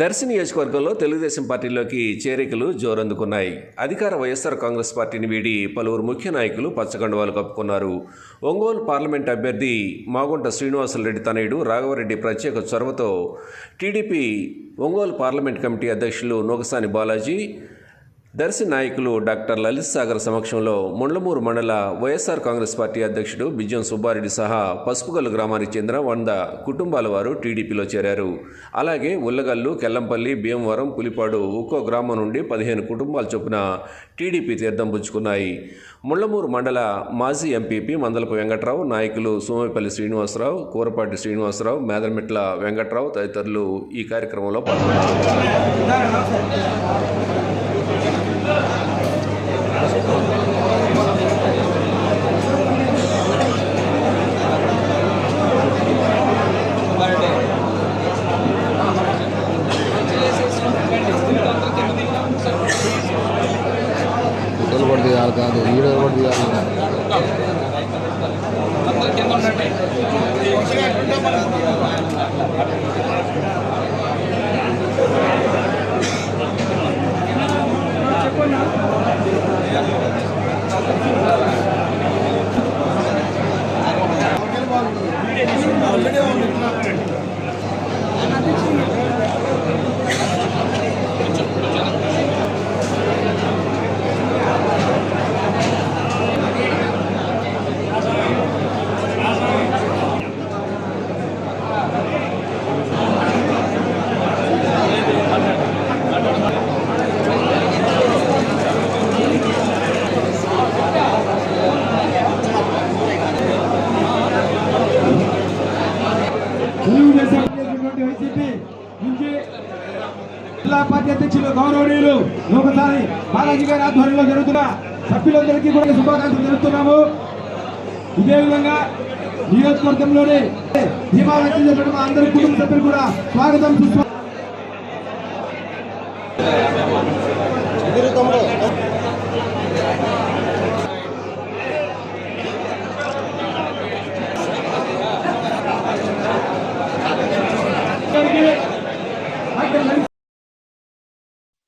Darsi నియోజకవర్గంలో తెలుగుదేశం పార్టీలోకి చేరికలు జోరందుకున్నాయి. అధికార వైఎస్ఆర్ కాంగ్రెస్ పార్టీని వీడి పలువురు ముఖ్య నాయకులు పచ్చగండవాలు కప్పుకున్నారు. ఒంగోలు పార్లమెంట్ అభ్యర్థి మాగుంట శ్రీనివాసులరెడ్డి తనయుడు రాఘవరెడ్డి ప్రత్యేక చొరవతో టీడీపీ ఒంగోలు పార్లమెంట్ కమిటీ అధ్యక్షులు నోగసాని బాలాజీ దర్శి నాయకులు డాక్టర్ లలిత్ సాగర్ సమక్షంలో ముండ్లమూరు మండల వైఎస్ఆర్ కాంగ్రెస్ పార్టీ అధ్యక్షుడు బిజ్జం సుబ్బారెడ్డి సహా పసుపుగల్లు గ్రామానికి చెందిన వంద కుటుంబాల వారు టీడీపీలో చేరారు. అలాగే ఉల్లగల్లు కెల్లంపల్లి భీమవరం పులిపాడు ఒక్కో గ్రామం నుండి పదిహేను కుటుంబాల చొప్పున టీడీపీ తీర్థం పుచ్చుకున్నాయి. ముళ్ళమూరు మండల మాజీ ఎంపీపీ మందలపు వెంకట్రావు నాయకులు సోమపల్లి శ్రీనివాసరావు కూరపాటి శ్రీనివాసరావు మేదరమిట్ల వెంకట్రావు తదితరులు ఈ కార్యక్రమంలో పాల్గొన్నారు. செயல்படுத்தி இருக்காது ஈடுபடுத்தி ஆல்ரெடி తెలుగుదేశం వైసీపీ నుంచి జిల్లా పార్టీ అధ్యక్షులు గౌరవనీయులు ఒకసారి బాలాజీ గారి ఆధ్వర్యంలో జరుగుతున్న సభ్యులందరికీ కూడా శుభాకాంక్షలు తెలుపుతున్నాము ఇదే విధంగా నియోజకవర్గంలోని ధీమా వ్యక్తం చేసిన అందరి కుటుంబ సభ్యులు కూడా స్వాగతం సుస్వాగతం